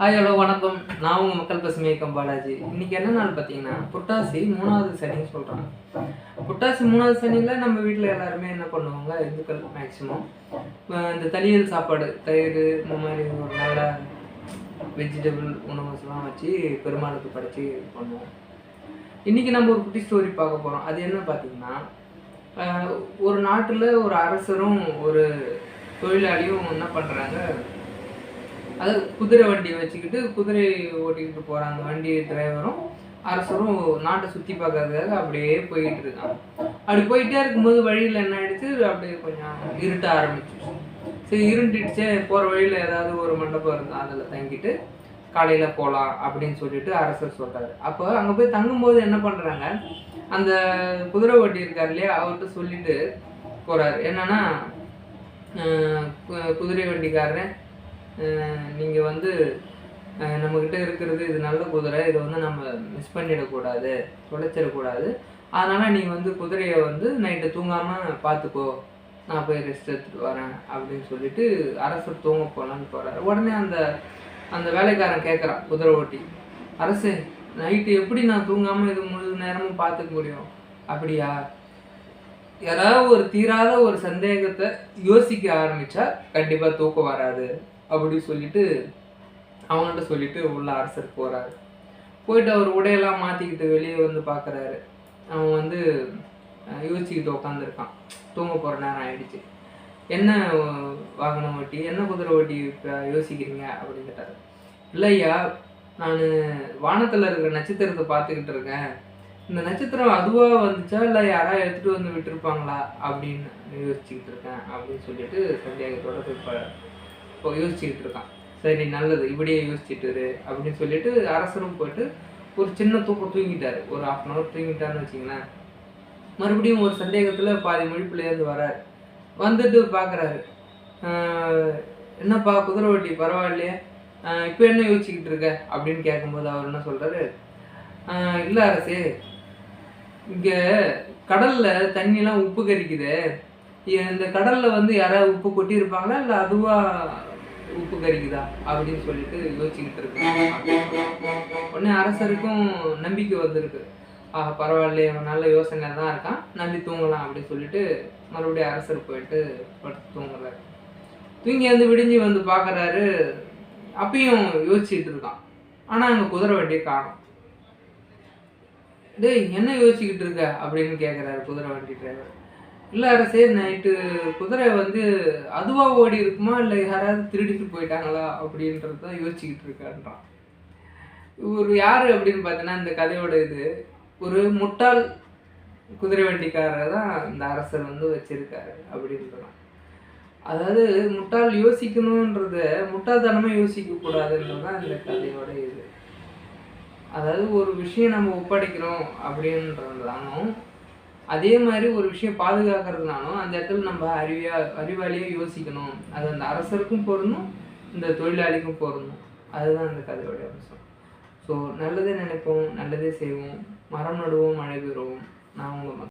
Hi hello வணக்கம். நான் உங்கள் மக்கள் பசுமை கம்பாலாஜி பாலாஜி. என்ன நாள் பார்த்தீங்கன்னா புட்டாசி மூணாவது சனின்னு சொல்கிறாங்க புட்டாசி மூணாவது சனியில் நம்ம வீட்டில் எல்லாருமே என்ன பண்ணுவாங்க? இந்துக்கள் மேக்ஸிமம் இந்த தளியல் சாப்பாடு தயிர் இந்த மாதிரி ஒரு நல்ல வெஜிடபிள் உணவுஸ்லாம் வச்சு பெருமாளுக்கு படைச்சி பண்ணுவோம். இன்றைக்கி நம்ம ஒரு குட்டி ஸ்டோரி பார்க்க போகிறோம் அது என்ன பார்த்தீங்கன்னா ஒரு நாட்டில் ஒரு அரசரும் ஒரு தொழிலாளியும் என்ன பண்ணுறாங்க அது குதிரை வண்டி வச்சுக்கிட்டு குதிரை ஓட்டிக்கிட்டு போகிறாங்க வண்டி டிரைவரும் அரசரும் நாட்டை சுற்றி பார்க்கறதுக்காக அப்படியே போயிட்டு இருக்காங்க. அப்படி போயிட்டே இருக்கும்போது வழியில் என்ன ஆயிடுச்சு? அப்படியே கொஞ்சம் இருட்ட ஆரம்பிச்சிச்சு சரி இருண்டுடுச்சே போகிற வழியில் ஏதாவது ஒரு மண்டபம் இருந்தால் அதில் தங்கிட்டு காலையில் போகலாம் அப்படின்னு சொல்லிட்டு அரசர் சொல்கிறாரு அப்போ அங்கே போய் தங்கும்போது என்ன பண்ணுறாங்க அந்த குதிரை ஓட்டி இருக்கார் இல்லையா அவர்கிட்ட சொல்லிட்டு போகிறாரு என்னன்னா கு- குதிரை வண்டிக்காரன் நீங்கள் வந்து நம்மக்கிட்ட இருக்கிறது இது நல்ல குதிரை இதை வந்து நம்ம மிஸ் பண்ணிடக்கூடாது தொலைச்சிடக்கூடாது. அதனால் நீங்கள் வந்து குதிரையை வந்து நைட்டு தூங்காமல் பார்த்துக்கோ. நான் போய் ரெஸ்ட் எடுத்துகிட்டு வரேன் அப்படின்னு சொல்லிட்டு அரசர் தூங்க போகலான்னு போகிறாரு உடனே அந்த அந்த வேலைக்காரன் கேட்குறான் குதிரை ஓட்டி. அரசு நைட்டு எப்படி நான் தூங்காமல் இது முழு நேரமும் பார்த்துக்க முடியும்? அப்படியா? யாராவது ஒரு தீராத ஒரு சந்தேகத்தை யோசிக்க ஆரம்பித்தா கண்டிப்பாக தூக்கம் வராது. அப்படி சொல்லிட்டு அவங்கள்ட்ட சொல்லிட்டு உள்ள அரசர் போகிறாரு போயிட்டு அவர் உடையெல்லாம் மாற்றிக்கிட்டு வெளியே வந்து பார்க்குறாரு அவன் வந்து யோசிச்சுக்கிட்டு உட்காந்துருக்கான் தூங்க போகிற நேரம் ஆயிடுச்சு. என்ன வாகனம் ஓட்டி என்ன குதிரை ஓட்டி இப்போ யோசிக்கிறீங்க? அப்படின்னு கேட்டார். இல்லையா நான் வானத்தில் இருக்கிற நட்சத்திரத்தை பார்த்துக்கிட்டு இருக்கேன். இந்த நட்சத்திரம் அதுவாக வந்துச்சா இல்லை யாராவது எடுத்துகிட்டு வந்து விட்டுருப்பாங்களா? அப்படின்னு யோசிச்சுக்கிட்டு இருக்கேன் அப்படின்னு சொல்லிட்டு சந்தேகத்தோட போய் இப்போ யோசிச்சுக்கிட்டு இருக்கான் சரி நல்லது இப்படியே யோசிச்சுட்டு இரு அப்படின்னு சொல்லிட்டு அரசரும் போயிட்டு ஒரு சின்ன தூக்கம் தூங்கிட்டாரு. ஒரு ஆஃப் அன் ஹவர் தூங்கிட்டாருன்னு வச்சிங்களேன். மறுபடியும் ஒரு சந்தேகத்தில் பாதி மொழிப்புலேருந்து வரார். வந்துட்டு பார்க்குறாரு என்னப்பா குதிரை வட்டி பரவாயில்லையே இப்போ என்ன யோசிச்சுக்கிட்டு இருக்க? அப்படின்னு கேட்கும்போது அவர் என்ன சொல்கிறாரு இல்லை அரசே இங்கே கடலில் தண்ணிலாம் உப்பு கறிக்குது இந்த கடலில் வந்து யாராவது உப்பு கொட்டியிருப்பாங்களா? இல்லை அதுவாக உப்பு கறிக்குதா அப்படின்னு சொல்லிட்டு யோசிச்சுக்கிட்டு இருக்கு உடனே அரசருக்கும் நம்பிக்கை வந்திருக்கு. ஆஹ் பரவாயில்லையே அவன் நல்ல யோசனை தான் இருக்கான். நம்பி தூங்கலாம் அப்படின்னு சொல்லிட்டு மறுபடியும் அரசர் போயிட்டு படுத்து தூங்குறாரு. தூங்கி வந்து விடிஞ்சு வந்து பார்க்குறாரு. அப்பயும் யோசிச்சுட்டு இருக்கான். ஆனால் அங்கே குதிரை வண்டியை காணும். டேய் என்ன யோசிச்சுக்கிட்டு இருக்க அப்படின்னு கேட்குறாரு குதிரை வண்டி டிரைவர் இல்லை அரசே நைட்டு குதிரை வந்து அதுவாக ஓடி இருக்குமா? இல்லை யாராவது திருடிட்டு போயிட்டாங்களா? அப்படின்றது தான் யோசிச்சுக்கிட்டு இருக்கான்றான். இவர் யார் அப்படின்னு பார்த்தீங்கன்னா இந்த கதையோட இது. ஒரு முட்டாள் குதிரை வண்டிக்காரரை தான் இந்த அரசர் வந்து வச்சுருக்காரு அப்படின்றான் அதாவது முட்டாள் யோசிக்கணுன்றத முட்டாள்தனமாக யோசிக்கக்கூடாதுன்றது தான் இந்த கதையோட இது. அதாவது ஒரு விஷயம் நம்ம ஒப்படைக்கிறோம் அப்படின்றதுனாலும் அதே மாதிரி ஒரு விஷயம் பாதுகாக்கிறதுனாலும் அந்த இடத்துல நம்ம அறிவியா அறிவாளியாக யோசிக்கணும். அது அந்த அரசருக்கும் பொருந்தும் இந்த தொழிலாளிக்கும் பொருந்தும். அதுதான் அந்த கதையோடைய அம்சம். ஸோ நல்லதே நினைப்போம் நல்லதே செய்வோம். மரம் நடுவோம் மழை பெறுவோம். நான் உங்கள்